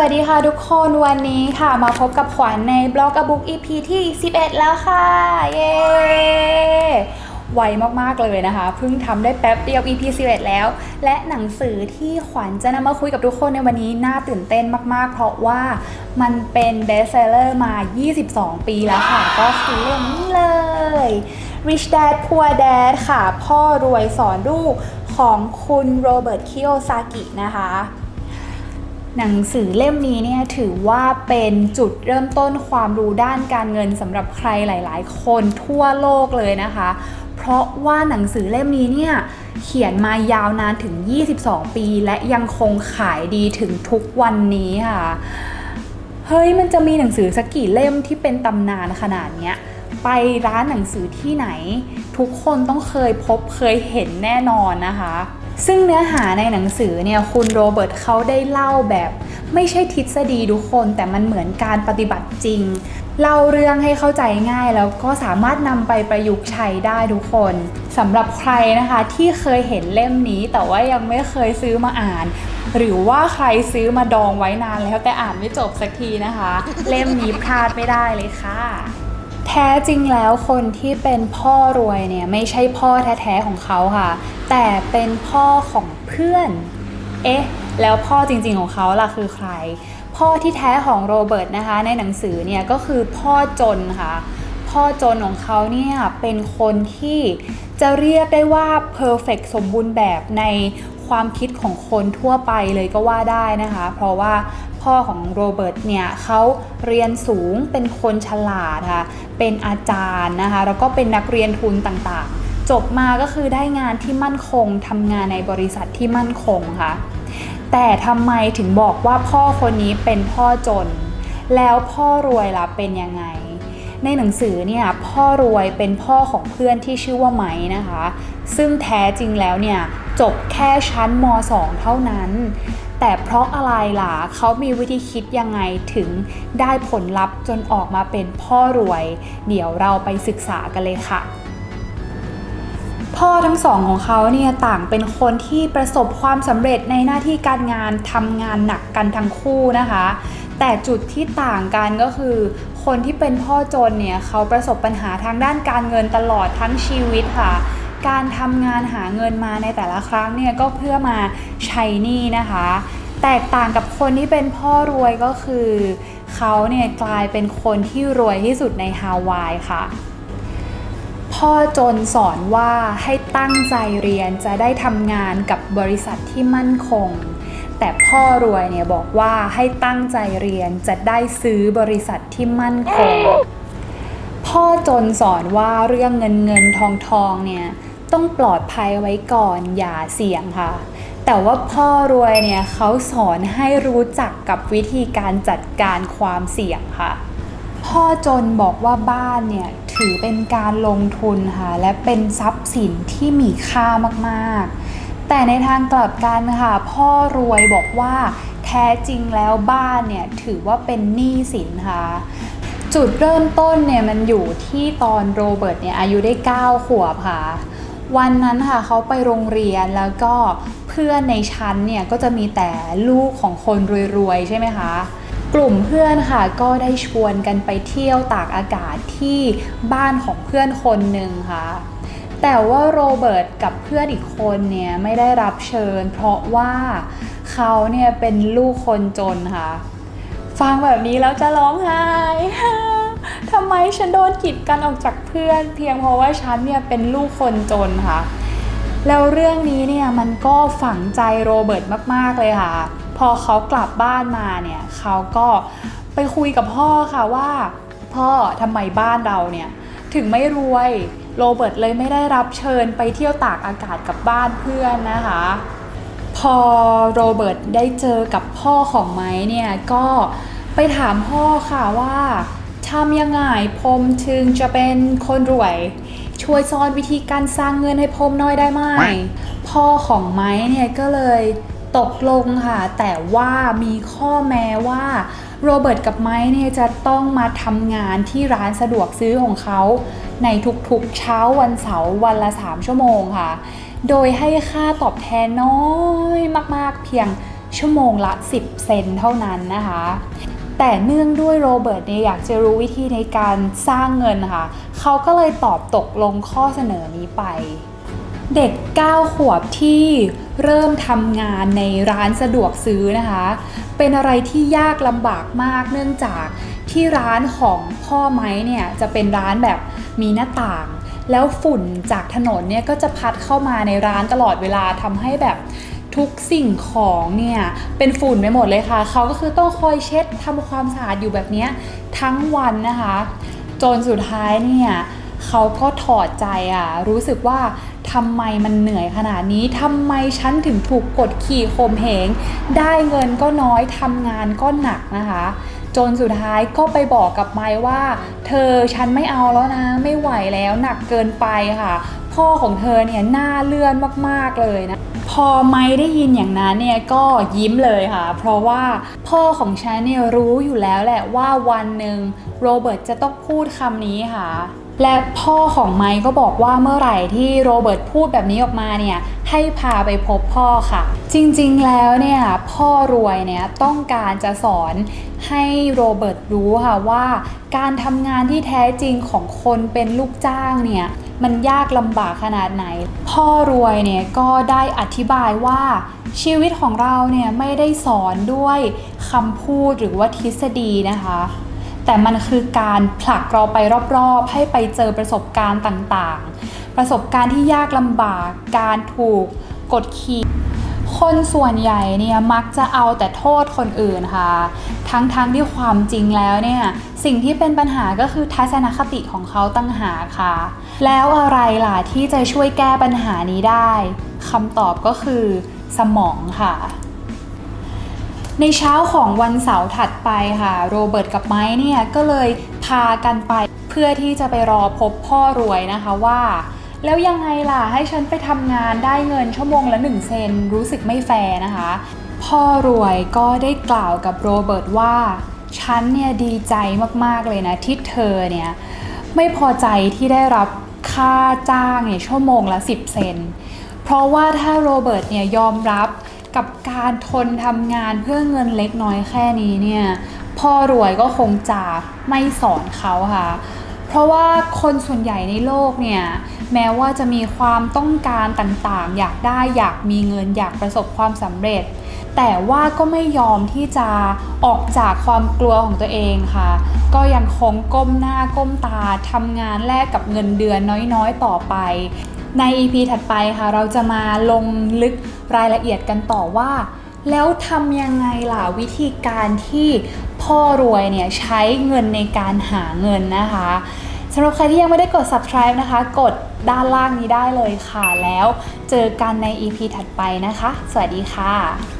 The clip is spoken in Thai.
วัสดีค่ะทุกคนวันนี้ค่ะมาพบกับขวัญในบล็อกบุ๊ก EP ที่ 11 แล้วค่ะ เย้ไวมากๆเลยนะคะ เพิ่งทำได้แป๊บเดียว EP 11 แล้ว และหนังสือที่ขวัญจะนำมาคุยกับทุกคนในวันนี้น่าตื่นเต้นมากๆ เพราะว่ามันเป็นเบสเซลเลอร์มา 22 ปีแล้วค่ะ ก็คือเรื่องนี้เลย Rich Dad Poor Dad ค่ะ พ่อรวยสอนลูกของคุณโรเบิร์ตคิโอซากินะคะ หนังสือเล่มนี้เนี่ยถือว่าเป็นจุดเริ่มต้นความรู้ด้านการเงินสำหรับใครหลาย ๆ คนทั่วโลกเลยนะคะ เพราะว่าหนังสือเล่มนี้เนี่ยเขียนมายาวนานถึง 22 ปี และยังคงขายดีถึงทุกวันนี้ค่ะเฮ้ยมันจะมีหนังสือสักกี่เล่มที่เป็นตำนานขนาดเนี้ยไปร้านหนังสือที่ไหน ทุกคนต้องเคยพบเคยเห็นแน่นอนนะคะ ซึ่งเนื้อหาในหนังสือเนี่ยคุณโรเบิร์ตเขาได้เล่าแบบไม่ใช่ทฤษฎีทุกคน แต่มันเหมือนการปฏิบัติจริง เล่าเรื่องให้เข้าใจง่ายแล้วก็สามารถนำไปประยุกต์ใช้ได้ทุกคนสำหรับใครนะคะที่เคยเห็นเล่มนี้ แต่ว่ายังไม่เคยซื้อมาอ่าน หรือว่าใครซื้อมาดองไว้นานแล้วแต่อ่านไม่จบสักทีนะคะ เล่มนี้พลาดไม่ได้เลยค่ะ แท้จริงแล้วคนที่เป็นพ่อรวยเนี่ยไม่ใช่พ่อแท้ๆของเขาค่ะ แต่เป็นพ่อของเพื่อน เอ๊ะ แล้วพ่อจริงๆของเขาล่ะคือใคร พ่อที่แท้ของโรเบิร์ตนะคะ ในหนังสือเนี่ยก็คือพ่อจนค่ะ พ่อจนของเขาเนี่ยเป็นคนที่จะเรียกได้ว่าเพอร์เฟกสมบูรณ์แบบในความคิดของคนทั่วไปเลยก็ว่าได้นะคะ เพราะว่า พ่อของโรเบิร์ตเนี่ยเขาเรียนสูงเป็นคนฉลาดค่ะเป็นอาจารย์นะคะแล้วก็เป็นนักเรียนทุนต่างๆ จบมาก็คือได้งานที่มั่นคงทำงานในบริษัทที่มั่นคงค่ะแต่ทำไมถึงบอกว่าพ่อคนนี้เป็นพ่อจน แล้วพ่อรวยล่ะเป็นยังไง ในหนังสือเนี่ยพ่อรวยเป็นพ่อของเพื่อนที่ชื่อว่าไม้นะคะ ซึ่งแท้จริงแล้วเนี่ยจบแค่ชั้นม .2 เท่านั้น แต่เพราะอะไรล่ะเขามีวิธีคิดยังไงถึงได้ผลลัพธ์จนออกมาเป็นพ่อรวย เดี๋ยวเราไปศึกษากันเลยค่ะพ่อทั้งสองของเขาเนี่ยต่างเป็นคนที่ประสบความสำเร็จในหน้าที่การงานทำงานหนักกันทั้งคู่นะคะ แต่จุดที่ต่างกันก็คือ คนที่เป็นพ่อจนเนี่ยเขาประสบปัญหาทางด้านการเงินตลอดทั้งชีวิตค่ะ การทำงานหาเงินมาในแต่ละครั้งเนี่ยก็เพื่อมาใช้หนี้นะคะ แตกต่างกับคนที่เป็นพ่อรวยก็คือเขาเนี่ยกลายเป็นคนที่รวยที่สุดในฮาวายค่ะ พ่อจนสอนว่าให้ตั้งใจเรียนจะได้ทำงานกับบริษัทที่มั่นคง แต่พ่อรวยเนี่ยบอกว่าให้ตั้งใจเรียนจะได้ซื้อบริษัทที่มั่นคง พ่อจนสอนว่าเรื่องเงินเงินทองทองเนี่ยต้องปลอดภัยไว้ก่อนอย่าเสี่ยงค่ะ แต่ว่าพ่อรวยเนี่ยเขาสอนให้รู้จักกับวิธีการจัดการความเสี่ยงค่ะ พ่อจนบอกว่าบ้านเนี่ยถือเป็นการลงทุนค่ะและเป็นทรัพย์สินที่มีค่ามากๆ แต่ในทางกลับกันค่ะ พ่อรวยบอกว่าแท้จริงแล้วบ้านเนี่ยถือว่าเป็นหนี้สินค่ะ จุดเริ่มต้นเนี่ยมันอยู่ที่ตอนโรเบิร์ตเนี่ยอายุได้ 9 ขวบค่ะ วันนั้นค่ะเขาไปโรงเรียนแล้วก็เพื่อนในชั้นเนี่ยก็จะมีแต่ลูกของคนรวยๆ ใช่ไหมคะกลุ่มเพื่อนค่ะก็ได้ชวนกันไปเที่ยวตากอากาศที่บ้านของเพื่อนคนหนึ่งค่ะ แต่ว่าโรเบิร์ตกับเพื่อนอีกคนเนี่ยไม่ได้รับเชิญ เพราะว่าเขาเนี่ยเป็นลูกคนจนค่ะ ฟังแบบนี้แล้วจะร้องไห้ทำไมฉันโดนกีดกันออกจากเพื่อน เพียงเพราะว่าฉันเนี่ยเป็นลูกคนจนค่ะ แล้วเรื่องนี้เนี่ยมันก็ฝังใจโรเบิร์ตมากๆเลยค่ะ พอเขากลับบ้านมาเนี่ยเขาก็ไปคุยกับพ่อค่ะว่า พ่อทำไมบ้านเราเนี่ยถึงไม่รวยโรเบิร์ตเลยไม่ได้รับเชิญไปเที่ยวตากอากาศกับบ้านเพื่อนนะคะ อโรเบิร์ตได้เจอกับพ่อของไม้เนี่ยก็ไปถามพ่อค่ะว่าทำยังไงผมถึงจะเป็นคนรวย ช่วยสอนวิธีการสร้างเงินให้ผมหน้อยได้ไหมพ่อของไม้เนี่ยก็เลยตกลงค่ะ แต่ว่ามีข้อแม้ว่าโรเบิร์ตกับไม้เนี่ยจะต้องมาทำงานที่ร้านสะดวกซื้อของเขา ในทุกๆเช้าวันเสาร์วันละ 3 ชั่วโมงค่ะ โดยให้ค่าตอบแทนน้อยมากๆ เพียงชั่วโมงละ 10 เซนเท่านั้นนะคะ แต่เนื่องด้วยโรเบิร์ตเนี่ยอยากจะรู้วิธีในการสร้างเงินค่ะ เขาก็เลยตอบตกลงข้อเสนอนี้ไป เด็ก 9 ขวบที่เริ่มทำงานในร้านสะดวกซื้อนะคะ เป็นอะไรที่ยากลำบากมากเนื่องจากที่ร้านของพ่อไม้เนี่ยจะเป็นร้านแบบมีหน้าต่าง แล้วฝุ่นจากถนนเนี่ยก็จะพัดเข้ามาในร้านตลอดเวลาทำให้แบบทุกสิ่งของเนี่ยเป็นฝุ่นไปหมดเลยค่ะ เขาก็คือต้องคอยเช็ดทำความสะอาดอยู่แบบนี้ทั้งวันนะคะ จนสุดท้ายเนี่ยเขาก็ถอดใจอะรู้สึกว่าทำไมมันเหนื่อยขนาดนี้ทำไมฉันถึงถูกกดขี่ข่มเหง ได้เงินก็น้อยทำงานก็หนักนะคะ จนสุดท้ายก็ไปบอกกับไม้ว่า เธอฉันไม่เอาแล้วนะ ไม่ไหวแล้วหนักเกินไปค่ะ พ่อของเธอเนี่ยหน้าเลื่อนมากๆเลยนะพอไม้ได้ยินอย่างนั้นเนี่ยก็ยิ้มเลยค่ะ เพราะว่าพ่อของฉันเนี่ยรู้อยู่แล้วแหละว่าวันหนึ่งโรเบิร์ตจะต้องพูดคำนี้ค่ะ และพ่อของไมค์ก็บอกว่าเมื่อไหร่ที่โรเบิร์ตพูดแบบนี้ออกมาเนี่ยให้พาไปพบพ่อค่ะ จริงๆแล้วเนี่ยพ่อรวยเนี่ยต้องการจะสอนให้โรเบิร์ตรู้ค่ะว่าการทำงานที่แท้จริงของคนเป็นลูกจ้างเนี่ยมันยากลำบากขนาดไหน พ่อรวยเนี่ยก็ได้อธิบายว่าชีวิตของเราเนี่ยไม่ได้สอนด้วยคำพูดหรือว่าทฤษฎีนะคะ แต่มันคือการผลักเราไปรอบๆ ให้ไปเจอประสบการณ์ต่างๆ ประสบการณ์ที่ยากลำบาก การถูกกดขี่ คนส่วนใหญ่เนี่ยมักจะเอาแต่โทษคนอื่นค่ะ ทั้งๆทที่ความจริงแล้วเนี่ยสิ่งที่เป็นปัญหาก็คือทัศนคติของเขาตั้งหาค่ะ แล้วอะไรล่ะที่จะช่วยแก้ปัญหานี้ได้คำตอบก็คือสมองค่ะ ในเช้าของวันเสาร์ถัดไปค่ะ โรเบิร์ตกับไม้เนี่ยก็เลยพากันไปเพื่อที่จะไปรอพบพ่อรวยนะคะว่า แล้วยังไงล่ะให้ฉันไปทำงานได้เงินชั่วโมงละหนึ่งเซนรู้สึกไม่แฟร์นะคะ พ่อรวยก็ได้กล่าวกับโรเบิร์ตว่าฉันเนี่ยดีใจมากๆเลยนะที่เธอเนี่ยไม่พอใจที่ได้รับค่าจ้างเนี่ยชั่วโมงละ 10 เซน เพราะว่าถ้าโรเบิร์ตเนี่ยยอมรับ กับการทนทำงานเพื่อเงินเล็กน้อยแค่นี้เนี่ยพ่อรวยก็คงจะไม่สอนเขาค่ะ เพราะว่าคนส่วนใหญ่ในโลกเนี่ยแม้ว่าจะมีความต้องการต่างๆ อยากได้อยากมีเงินอยากประสบความสำเร็จ แต่ว่าก็ไม่ยอมที่จะออกจากความกลัวของตัวเองค่ะ ก็ยังคงก้มหน้าก้มตาทำงานแลกกับเงินเดือนน้อยๆต่อไป ใน EP ถัดไปค่ะเราจะมาลงลึกรายละเอียดกันต่อว่า แล้วทำยังไงล่ะวิธีการที่พ่อรวยเนี่ยใช้เงินในการหาเงินนะคะสำหรับใครที่ยังไม่ได้กด subscribe นะคะ กดด้านล่างนี้ได้เลยค่ะ แล้วเจอกันใน EP ถัดไปนะคะ สวัสดีค่ะ